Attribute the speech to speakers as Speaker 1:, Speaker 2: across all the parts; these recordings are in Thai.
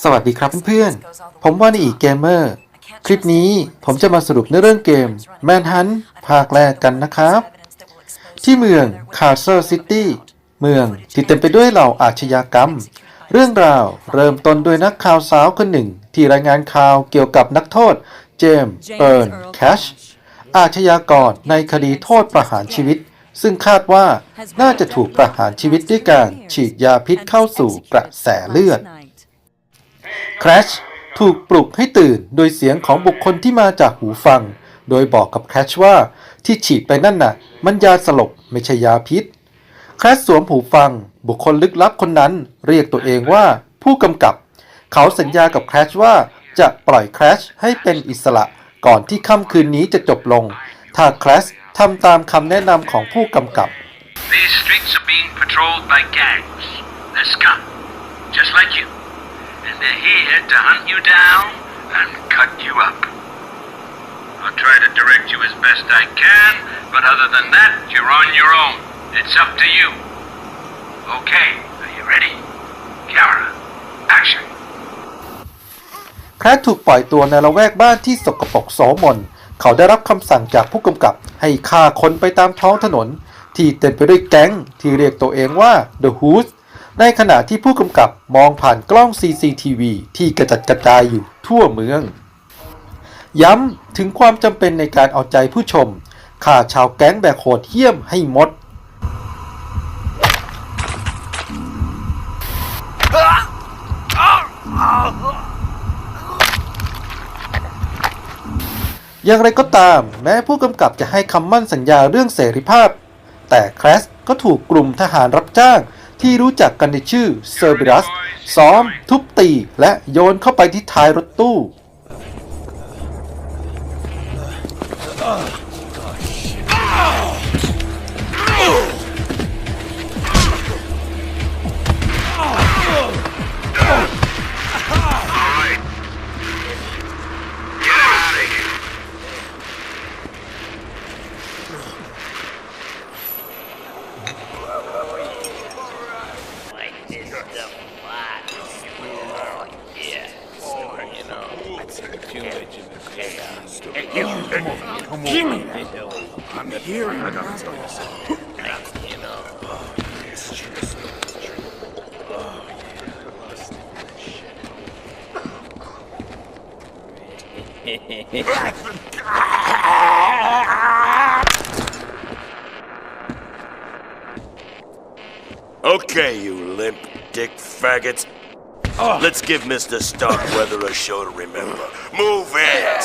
Speaker 1: สวัสดีครับเพื่อนๆ ผมว่าในอีกเกมเมอร์ คลิปนี้ผมจะมาสรุปในเรื่องเกม Manhunt ภาคแรกกันนะครับ ที่เมือง Castle City เมืองที่เต็มไปด้วยเหล่าอาชญากรรม เรื่องราวเริ่มต้นด้วยนักข่าวสาวคนหนึ่ง ที่รายงานข่าวเกี่ยวกับนักโทษ เจมส์เอิร์นแคชอาชญากรในคดีโทษประหารชีวิต ซึ่งคาดว่าน่าจะถูกประหารชีวิตด้วยการฉีดยาพิษเข้าสู่กระแสเลือด แครชถูกปลุกให้ตื่นโดยเสียงของบุคคลที่มาจากหูฟัง โดยบอกกับแครชว่าที่ฉีดไปนั่นน่ะ มันยาสลบไม่ใช่ยาพิษ แครชสวมหูฟัง บุคคลลึกลับคนนั้นเรียกตัวเองว่าผู้กำกับ เขาสัญญากับแครชว่าจะปล่อยแครชให้เป็นอิสระก่อนที่ค่ำคืนนี้จะจบลง ถ้าแครชทำตามคำแนะนำของผู้กำกับ
Speaker 2: These streets are being patrolled by gangs. They're scum, just like you. And they're here to hunt you down and cut you up. I'll try to direct you as best I can, but other than that, you're on your own. It's up to you. Okay, are you ready? Camera, action.
Speaker 1: แคทถูกปล่อยตัวในละแวกบ้านที่สกปรกโสมน เขาได้รับคำสั่งจากผู้กำกับให้ฆ่าคนไปตามท้องถนน ที่เต็มไปด้วยแก๊งที่เรียกตัวเองว่า The Hoods ในขณะที่ผู้กำกับมองผ่านกล้อง CCTV ที่กระจัดกระจายอยู่ทั่วเมือง ย้ำถึงความจำเป็นในการเอาใจผู้ชมฆ่าชาวแก๊งแบบโหดเหี้ยมให้หมด อย่างไรก็ตาม แม้ผู้กำกับจะให้คำมั่นสัญญาเรื่องเสรีภาพ แต่แคลสก็ถูกกลุ่มทหารรับจ้าง ที่รู้จักกันในชื่อเซอร์บิรัสซ้อม ทุบตี และโยนเข้าไปที่ท้ายรถตู้
Speaker 3: Okay, you limp dick faggots. Let's give Mr. Starkweather a show to remember. Move it!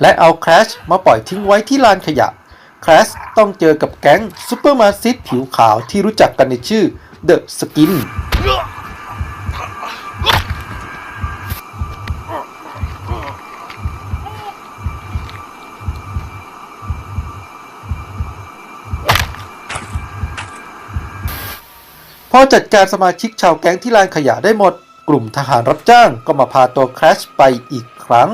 Speaker 1: และเอาแคลชมาปล่อยทิ้งไว้ที่ลานขยะ แ คลชต้องเจอกับแก๊งซูเปอร์มาซิสผิวขาวที่รู้จักกันในชื่อเดอะสกินพอจัดการสมาชิกชาวแก๊งที่ลานขยะได้หมด กลุ่มทหารรับจ้างก็มาพาตัวแคลชไปอีกครั้ง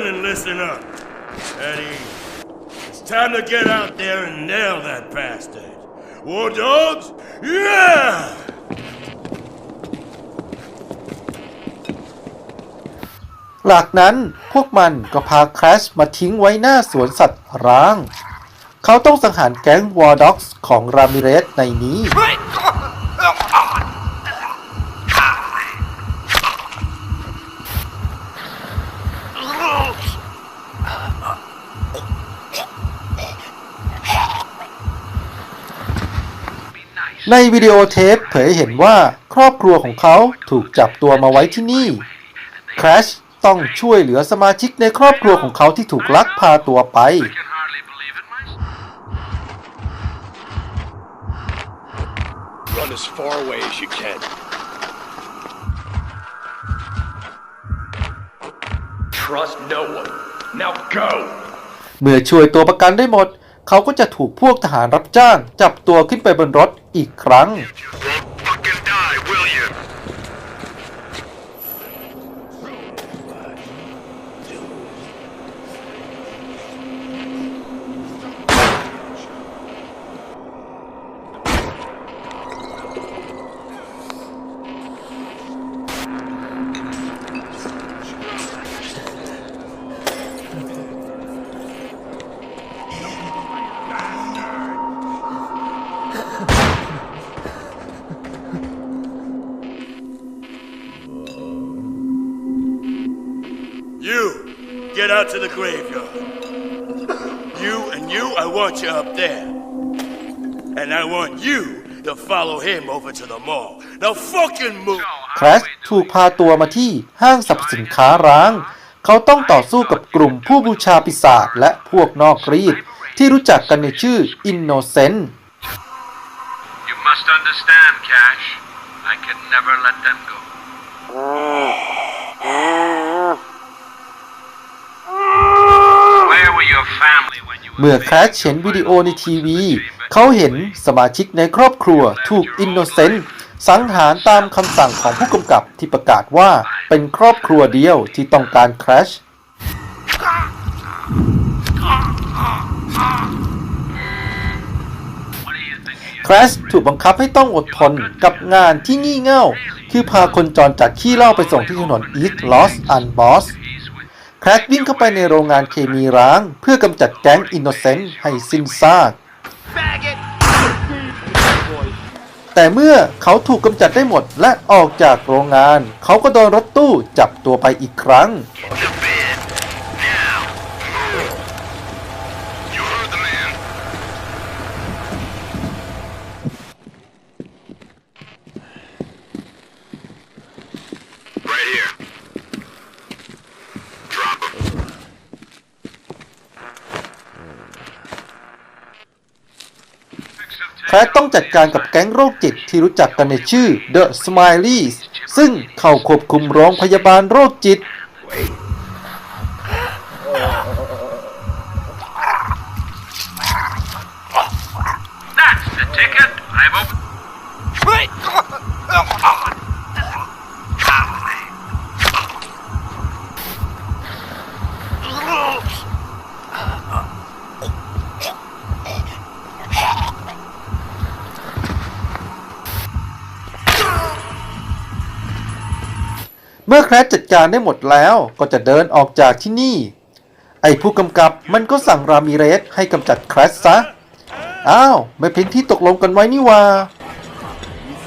Speaker 3: in and listen up. Eddie, it's time to get out there and nail that bastard. War dogs? Yeah!
Speaker 1: หลักนั้นพวกมันก็พาแคลชมาทิ้งไว้หน้าสวนสัตว์ร้าง เขาต้องสังหารแก๊งวอร์ด็อกส์ของรามิเรสในนี้
Speaker 2: Right.
Speaker 1: ในวิดีโอเทปเผยให้เห็นว่าครอบครัวของเขาถูกจับตัวมาไว้ที่นี่คราชต้องช่วยเหลือสมาชิกในครอบครัวของเขาที่ถูกลักพาตัวไป
Speaker 2: I can hardly believe it myself.
Speaker 4: Run as far away as you can. Trust no one. Now go!
Speaker 1: เมื่อช่วยตัวประกันได้หมด เขาก็จะถูกพวกทหารรับจ้าง จับตัวขึ้นไปบนรถอีกครั้ง
Speaker 4: You,
Speaker 3: get out to the graveyard. You and you, I want you up there. And I want you to follow him over to the mall. Now fucking move.
Speaker 1: คราชถูกพาตัวมาที่ห้างสรรพสินค้าร้าง เขาต้องต่อสู้กับกลุ่มผู้บูชาปีศาจและพวกนอกรีดที่รู้จักกันในชื่ออินโนเซนต์
Speaker 2: You must understand, Cash. I can never let them go. Where were your family when you
Speaker 1: เมื่อแคชเห็นวิดีโอในทีวี เขาเห็นสมาชิกในครอบครัวถูกอินโนเซนต์สังหารตามคำสั่งของผู้กำกับที่ประกาศว่าเป็นครอบครัวเดียวที่ต้องการแคช
Speaker 2: What do you think of your
Speaker 1: ครชถูกบังคับให้ต้องอดทนกับงานที่งี่เง่า คือพาคนจรจัดขี้เล้าไปส่งที่ถนนอีสต์ลอสอันบอส แครกวิ่งเข้าไปในโรงงานเคมีร้าง เพื่อกำจัดแก๊งอินโนเซนต์ให้สิ้นซาก แต่เมื่อเขาถูกกำจัดได้หมดและออกจากโรงงาน เขาก็โดนรถตู้จับตัวไปอีกครั้ง
Speaker 4: To bed. Now. You heard the man. Right here. Drop him.
Speaker 1: แครกต้องจัดการกับแก๊งโรคจิตที่รู้จักกันในชื่อ The Smileys ซึ่งเข้าควบคุมโรงพยาบาลโรคจิต
Speaker 2: That's the ticket. I've opened.
Speaker 1: อแครจัดการได้หมดแล้วก็จะเดินออกจากที่นี่ ไอ้ผู้กำกับมันก็สั่งรามิเรสให้กำจัดแครซะ อ้าวไม่เป็นที่ตกลงกันไว้นี่ว่า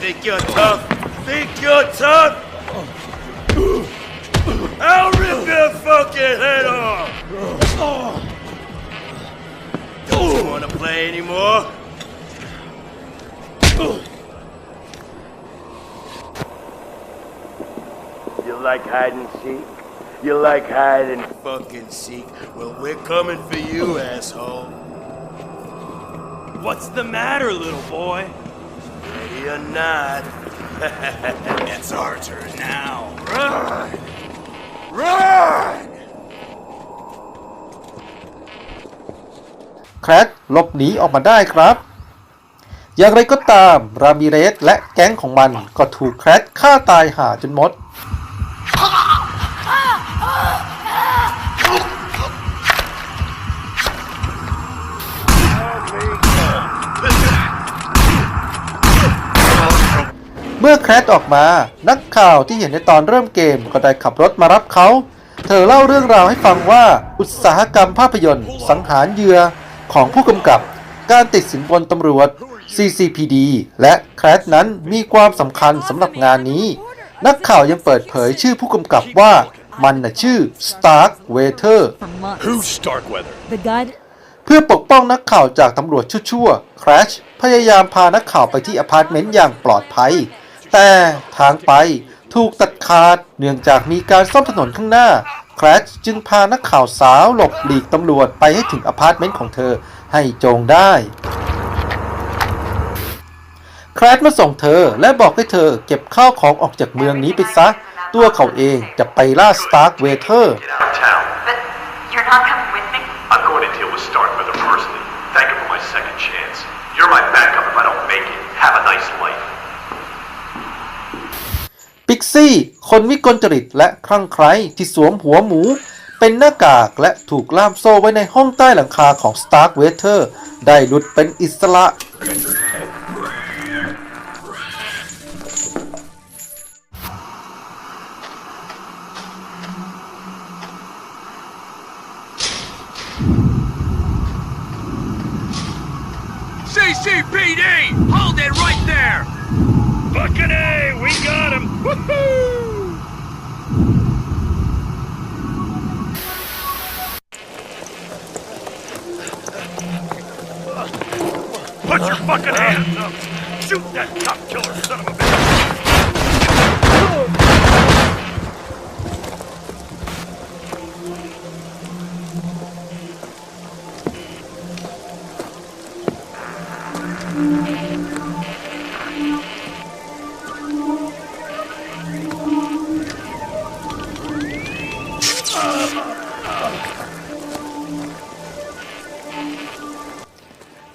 Speaker 3: think you're tough? Think you're tough? I'll rip your fucking head off! Don't you wanna play anymore? Like hide and seek? You like hide and fucking seek? Well, we're coming for you, asshole.
Speaker 5: What's the matter, little boy?
Speaker 3: Ready or not.
Speaker 5: It's our turn now.
Speaker 3: Run! Run!
Speaker 1: แครกหลบหนีออกมาได้ครับ อย่างไรก็ตาม รามิเรสและแก๊งของมันก็ถูกแครกฆ่าตายหาจนหมด เมื่อแครกออกมา นักข่าวที่เห็นในตอนเริ่มเกมก็ได้ขับรถมารับเขา เธอเล่าเรื่องราวให้ฟังว่าอุตสาหกรรมภาพยนตร์ สังหารเหยื่อของผู้กำกับ การติดสินบนตำรวจ CCPD และแครกนั้นมีความสำคัญสำหรับงานนี้ นักข่าวยังเปิดเผยชื่อผู้กำกับว่ามันน่ะชื่อ Stark Waiter
Speaker 6: for months.
Speaker 5: Who's Starkweather?
Speaker 6: The guy
Speaker 1: เพื่อปกป้องนักข่าวจากตำรวจชั่วๆ Crash พยายามพานักข่าวไปที่อพาร์ตเมนต์อย่างปลอดภัย แต่ทางไปถูกตัดขาดเนื่องจากมีการซ่อมถนนข้างหน้า Crash จึงพานักข่าวสาวหลบหลีกตำรวจไปให้ถึงอพาร์ตเมนต์ของเธอให้โจงได้ แครดมาส่งเธอและบอกให้เธอเก็บข้าวของออกจากเมืองนี้ไปซะ ตัวเขาเองจะไปล่าสตาร์กเวเทอร์
Speaker 7: Get out of town.
Speaker 8: But you're not coming with me?
Speaker 7: I'm going to deal with Starkweather personally. Thank him for my second chance. You're my backup if I don't make it. Have a nice life.
Speaker 1: ปิกซี่ คนวิกลจริตและคลั่งไคล้ที่สวมหัวหมู เป็นหน้ากากและถูกล่ามโซ่ไว้ในห้องใต้หลังคาของ Stark w a t e r ได้หลุดเป็นอิสระ
Speaker 5: CCPD! Hold it right there! Fucking A! We got him! Woohoo! Put your fucking hands up! Shoot that cop killer son of a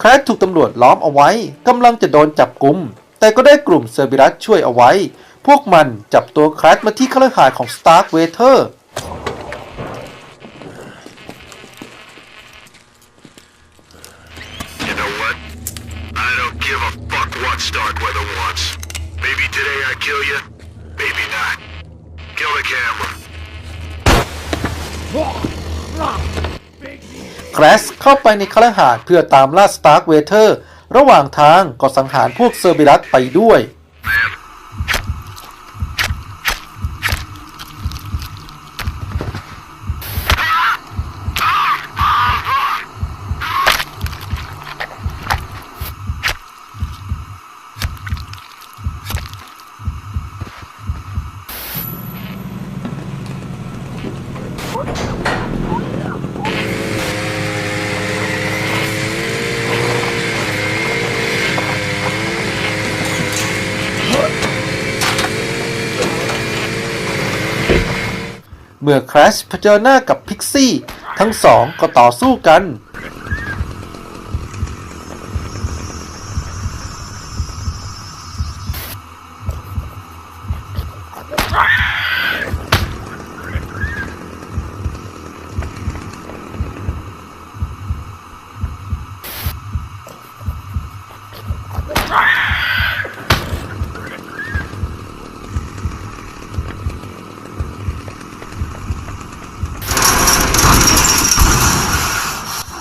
Speaker 1: แครดถูกตำรวจล้อมเอาไว้กำลังจะโดนจับกุม แต่ก็ได้กลุ่มเซอร์บิรัสช่วยเอาไว้ พวกมันจับตัวแครดมาที่คฤหาสน์ของ Stark w a t e r
Speaker 4: You know what? I don't give
Speaker 1: ครสเข้าไปในคฤหาสน์เพื่อตามล่าร์คเวเทอร์ ระหว่างทางก็สังหารพวกเซอร์บิรัสไปด้วย เมื่อแครชเผชิญหน้ากับพิกซี่ ทั้งสองก็ต่อสู้กัน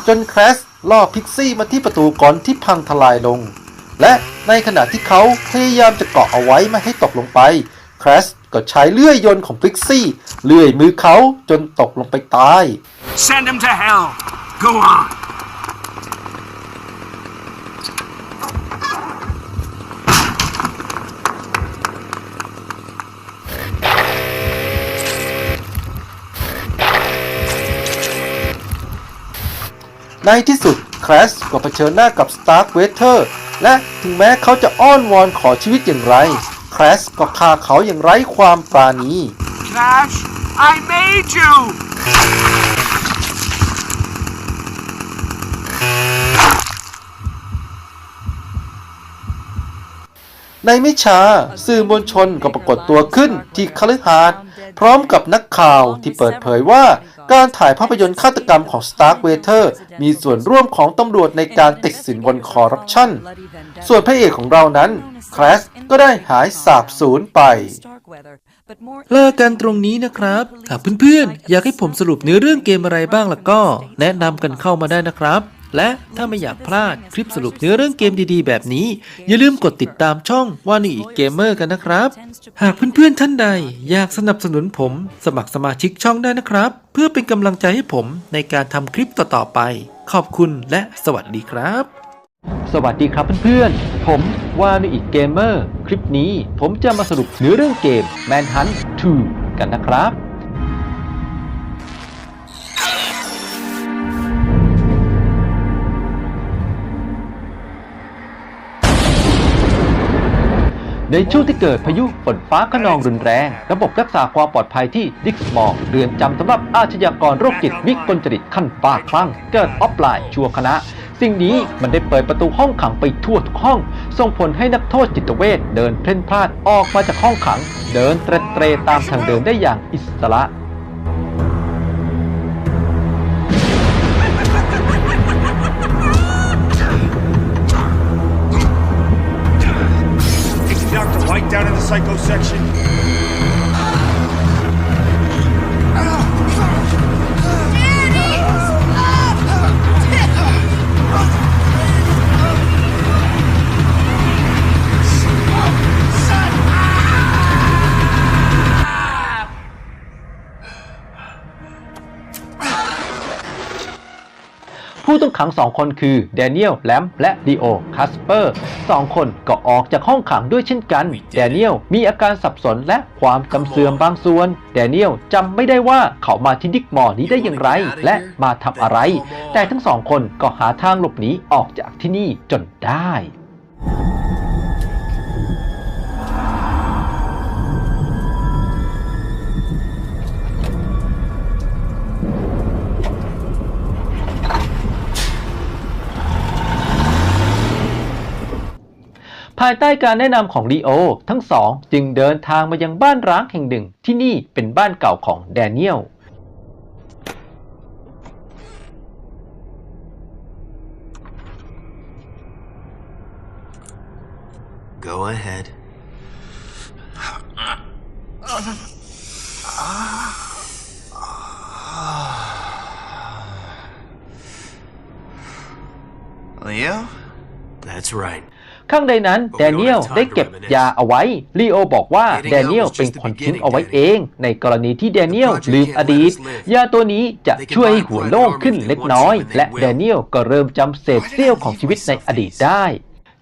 Speaker 1: จนแครสล่อพิกซี่มาที่ประตูก่อนที่พังทลายลง และในขณะที่เขาพยายามจะเกาะเอาไว้ไม่ให้ตกลงไปแครสก็ใช้เลื่อยยนต์ของพิกซี่ เลื่อยมือเขาจนตกลงไปตาย
Speaker 5: Send him to hell! Go on!
Speaker 1: ในที่สุดแครสก็เผชิญหน้ากับ Stark w a t e r และถึงแม้เขาจะอ้อนวอนขอชีวิตอย่างไรแครสก็ฆ่าเขาอย่างไร้ความปราณี
Speaker 5: Crash! I made you!
Speaker 1: ในไม่ช้าสื่อมวลชนก็ปรากฏตัวขึ้นที่คฤหาสน์ พร้อมกับนักข่าวที่เปิดเผยว่า การถ่ายภาพยนตร์ฆาตกรรมของ Stark w a t e r มีส่วนร่วมของตำรวจในการติดสินบนคอร์รัปชันส่วนพระเอกของเรานั้นแคลสก็ได้หายสาบสูญไป
Speaker 9: เลิกกันตรงนี้นะครับ หากเพื่อนๆ อยากให้ผมสรุปเนื้อเรื่องเกมอะไรบ้างล่ะก็ แนะนำกันเข้ามาได้นะครับ และถ้าไม่อยากพลาดคลิปสรุปเนื้อเรื่องเกมดีๆ แบบนี้ อย่าลืมกดติดตามช่องวานิอีเกมเมอร์กันนะครับ หากเพื่อนๆท่านใด อยากสนับสนุนผม สมัครสมาชิกช่องได้นะครับ เพื่อเป็นกำลังใจให้ผมในการทำคลิปต่อๆไป ขอบคุณและสวัสดีครับ สวัสดีครับเพื่อนๆ ผมวานิอีเกมเมอร์ คลิปนี้ผมจะมาสรุปเนื้อเรื่องเกม Manhunt 2 กันนะครับ ในช่วงที่เกิดพายุฝนฟ้าขนองรุนแรง ระบบรักษาความปลอดภัยที่ดิกสมอร์เรือนจำสำหรับอาชญากรโรคจิตวิกลจริตขั้นบ้าคลั่ง เกิดออฟไลน์ชั่วคณะ สิ่งนี้มันได้เปิดประตูห้องขังไปทั่วทุกห้อง ส่งผลให้นักโทษจิตเวชเดินเพล่นพลาดออกมาจากห้องขัง เดินเตร็ดเตรตามทางเดินได้อย่างอิสระ
Speaker 5: psycho section.
Speaker 9: ผู้ต้องขังสองคนคือแดเนียลแลมและดีโอคัสเปอร์สองคนก็ออกจากห้องขังด้วยเช่นกัน แดเนียลมีอาการสับสนและความจำเสื่อมบางส่วน แดเนียลจำไม่ได้ว่าเขามาที่ดิกมอร์นี้ได้อย่างไร และมาทำอะไร แต่ทั้งสองคนก็หาทางหลบหนีออกจากที่นี่จนได้ ภายใต้การแนะนำของลีโอ ทั้งสองจึงเดินทางมายังบ้านร้างแห่งหนึ่งที่นี่เป็นบ้านเก่าของแดเนียล
Speaker 1: Go ahead. Leo? That's right.
Speaker 9: ข้างในนั้นแดเนียลได้เก็บยาเอาไว้ลีโอบอกว่าแดเนียลเป็นคนทิ้งเอาไว้เอง ในกรณีที่แดเนียลลืมอดีต ยาตัวนี้จะช่วยให้หัวโล่งขึ้นเล็กน้อย และแดเนียลก็เริ่มจำเศษเสี้ยวของชีวิตในอดีตได้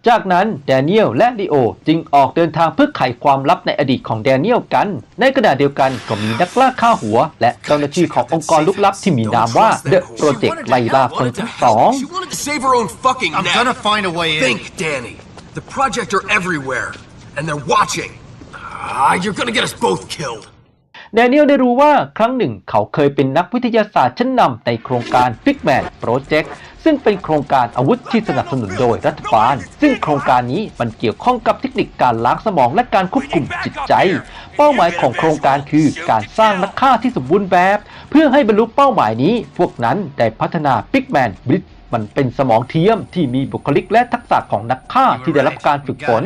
Speaker 9: จากนั้นแดเนียลและลีโอจึงออกเดินทางเพื่อไขความลับในอดีตของแดเนียลกัน ในขณะเดียวกันก็มีนักล่าฆ่าหัว และเจ้าหน้าที่ขององค์กรลุกลับที่มีนามว่า The Project ไล่ล่าคนทั้งสอง
Speaker 1: She wanted to save her own fucking
Speaker 4: I'm
Speaker 1: neck.
Speaker 4: gonna find a way in.
Speaker 1: Think, Danny. The project are everywhere, and they're watching. Ah, you're gonna get us both killed.
Speaker 9: แดเนียลได้รู้ว่าครั้งหนึ่งเขาเคยเป็นนักวิทยาศาสตร์ชั้นนำในโครงการ Figman Project ซึ่งเป็นโครงการอาวุธที่สนับสนุนโดยรัฐบาล ซึ่งโครงการนี้มันเกี่ยวข้องกับเทคนิคการล้างสมองและการควบคุมจิตใจ เป้าหมายของโครงการคือการสร้างนักฆ่าที่สมบูรณ์แบบ เพื่อให้บรรลุเป้าหมายนี้ พวกนั้นได้พัฒนา Figman Blitz มันเป็นสมองเทียมที่มีบุคลิกและทักษะของนักฆ่าที่ได้รับการฝึกฝน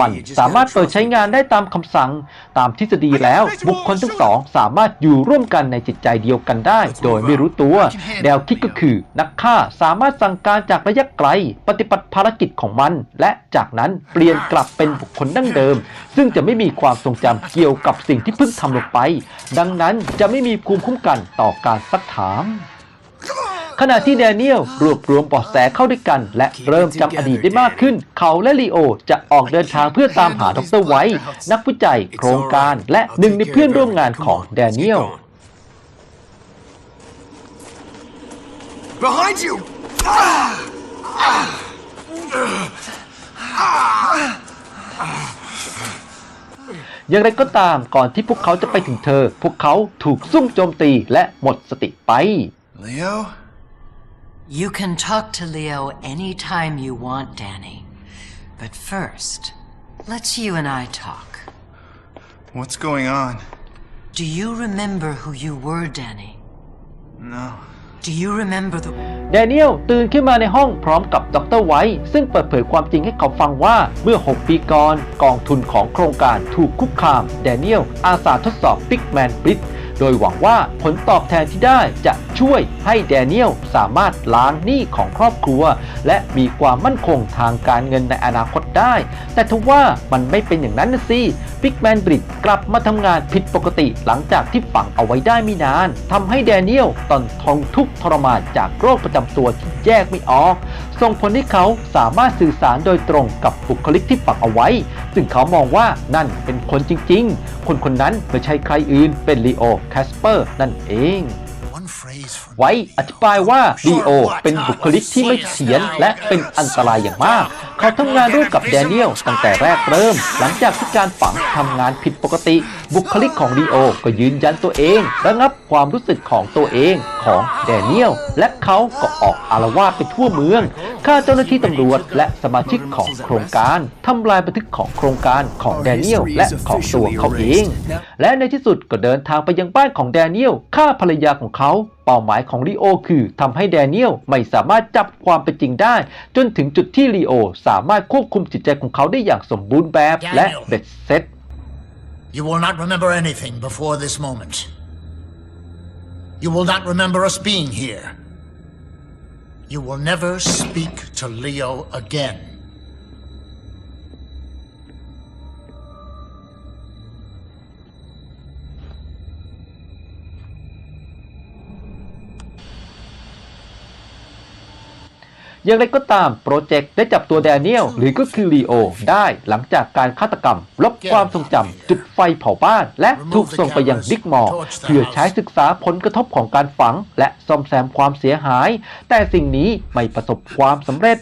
Speaker 9: มันสามารถเปิดใช้งานได้ตามคำสั่ง ตามทฤษฎีแล้วบุคคลทั้งสองสามารถอยู่ร่วมกันในจิตใจเดียวกันได้ โดยไม่รู้ตัว แนวคิดก็คือนักฆ่าสามารถสั่งการจากระยะไกล ปฏิบัติภารกิจของมัน และจากนั้นเปลี่ยนกลับเป็นบุคคลดั้งเดิม ซึ่งจะไม่มีความทรงจำเกี่ยวกับสิ่งที่เพิ่งทำลงไป ดังนั้นจะไม่มีภูมิคุ้มกันต่อการซักถาม ขณะที่แดเนียลรวบรวมเบาะแสเข้าด้วยกัน และเริ่มจำอดีตได้มากขึ้น เขาและลีโอจะออกเดินทางเพื่อตามหาดรไวท์นักวิจัยโครงการและหนึ่งในเพื่อนร่วมงานของแดเนียล
Speaker 1: Behind you!
Speaker 9: อย่างไรก็ตามก่อนที่พวกเขาจะไปถึงเธอ พวกเขาถูกซุ่มโจมตีและหมดสติไป
Speaker 4: Leo?
Speaker 10: You can talk to Leo anytime you want, Danny. But first, let's you and I talk.
Speaker 4: What's going on?
Speaker 10: Do you remember who you were, Danny?
Speaker 4: No.
Speaker 10: Do you remember the
Speaker 9: แดเนียลตื่นขึ้นมาในห้องพร้อมกับดรไวท์ซึ่งเปิดเผยความจริงให้เขาฟังว่าเมื่อ 6 ปีก่อนกองทุนของโครงการถูกคุกคาม แดเนียลอาสาทดสอบ Big Man b l i t z โดยหวังว่าผลตอบแทนที่ได้จะช่วยให้แดเนียลสามารถล้างหนี้ของครอบครัว และมีความมั่นคงทางการเงินในอนาคตได้ แต่ทว่ามันไม่เป็นอย่างนั้นนะสิพิกแมนบริดกลับมาทำงานผิดปกติหลังจากที่ฝังเอาไว้ได้ไม่นานทำให้แดเนียลตอนทนทุกข์ทรมานจากโรคประจำตัวที่แยกไม่ออก ส่งผลให้เขาสามารถสื่อสารโดยตรงกับบุคลิกที่ฝังเอาไว้ ซึ่งเขามองว่านั่นเป็นคนจริงๆ คนคนนั้นไม่ใช่ใครอื่นเป็นลีโอแคสเปอร์นั่นเอง ไว้อธิบายว่าลีโอเป็นบุคลิกที่ไม่เฉียนและเป็นอันตรายอย่างมาก เขาทำงานร่วมกับแดเนียลตั้งแต่แรกเริ่ม หลังจากที่การฝังทำงานผิดปกติ บุคลิกของลีโอก็ยืนยันตัวเอง ระงับความรู้สึกของตัวเองของแดเนียล และเขาก็ออกอารวาสไปทั่วเมืองฆ่าเจ้าหน้าที่ตำรวจและสมาชิกของโครงการทำลายบันทึกของโครงการของแดเนียลและของตัวเขาเอง และในที่สุดก็เดินทางไปยังบ้านของแดเนียลฆ่าภรรยาของเขาเป้าหมายของลีโอคือทำให้แดเนียลไม่สามารถจับความเป็นจริงได้ จนถึงจุดที่ลีโอสามารถควบคุมจิตใจของเขาได้อย่างสมบูรณ์แบบและเบ็ดเสร็จ
Speaker 11: You will not remember anything before this moment. You will not remember us being here. You will never speak to Leo again.
Speaker 9: อย่างไรก็ตามโปรเจกต์ได้จับตัวแดเนียลหรือก็คือลีโอได้หลังจากการฆาตกรรม ลบความทรงจำจุดไฟเผาบ้าน และถูกส่งไปยังบิ๊กมอลเพื่อใช้ศึกษาผลกระทบของการฝัง และซ่อมแซมความเสียหาย แต่สิ่งนี้ไม่ประสบความสำเร็จ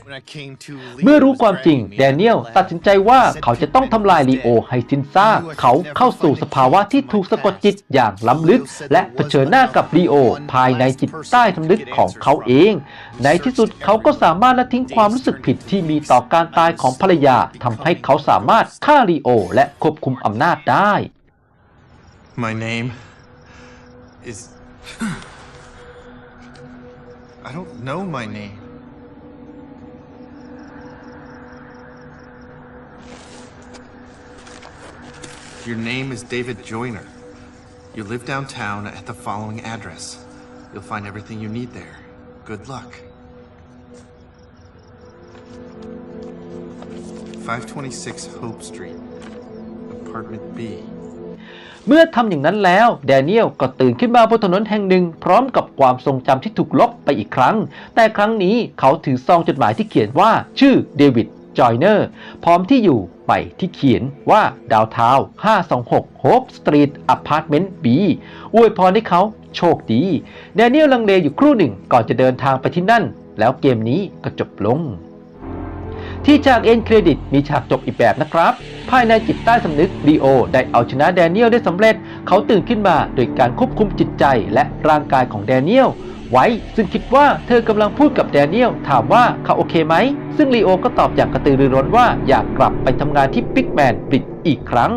Speaker 9: เมื่อรู้ความจริงแดเนียลตัดสินใจว่าเขาจะต้องทำลายลีโอให้สิ้นซากเขาเข้าสู่สภาวะที่ถูกสะกดจิตอย่างล้ำลึก และเผชิญหน้ากับลีโอภายในจิตใต้สำนึกของเขาเอง ในที่สุดเขาก็สามารถละทิ้งความรู้สึกผิดที่มีต่อการตายของภรรยาทำให้เขาสามารถฆ่าลีโอ และควบคุมอำนาจได้
Speaker 12: My name is. I don't know my name. Your name is David Joyner. You live downtown at the following address. You'll find everything you need there. Good luck. 526 Hope Street, Apartment B.
Speaker 9: เมื่อทำอย่างนั้นแล้ว แดเนียลก็ตื่นขึ้นมาบนถนนแห่งหนึ่ง พร้อมกับความทรงจำที่ถูกลบไปอีกครั้ง แต่ครั้งนี้เขาถือซองจดหมายที่เขียนว่า ชื่อเดวิดจอยเนอร์พร้อมที่อยู่ใหม่ที่เขียนว่าดาวเทา526 Hope Street Apartment B อวยพรให้เขาโชคดี แดเนียลลังเลอยู่ครู่หนึ่งก่อนจะเดินทางไปที่นั่น แล้วเกมนี้ก็จบลง ที่ฉากเอ็นเครดิตมีฉากจบอีกแบบนะครับ ภายในจิตใต้สำนึกลีโอได้เอาชนะแดเนียลได้สำเร็จ เขาตื่นขึ้นมาโดยการควบคุมจิตใจและร่างกายของแดเนียลไว้ ซึ่งคิดว่าเธอกำลังพูดกับแดเนียลถามว่าเขาโอเคไหม ซึ่งลีโอก็ตอบอย่างกระตือรือร้นว่าอยากกลับไปทำงานที่ปิกแมนบริดอีกครั้ง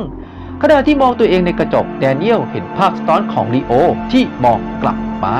Speaker 9: ขณะที่มองตัวเองในกระจกแดเนียลเห็นภาพสะท้อนของลีโอที่มองกลับมา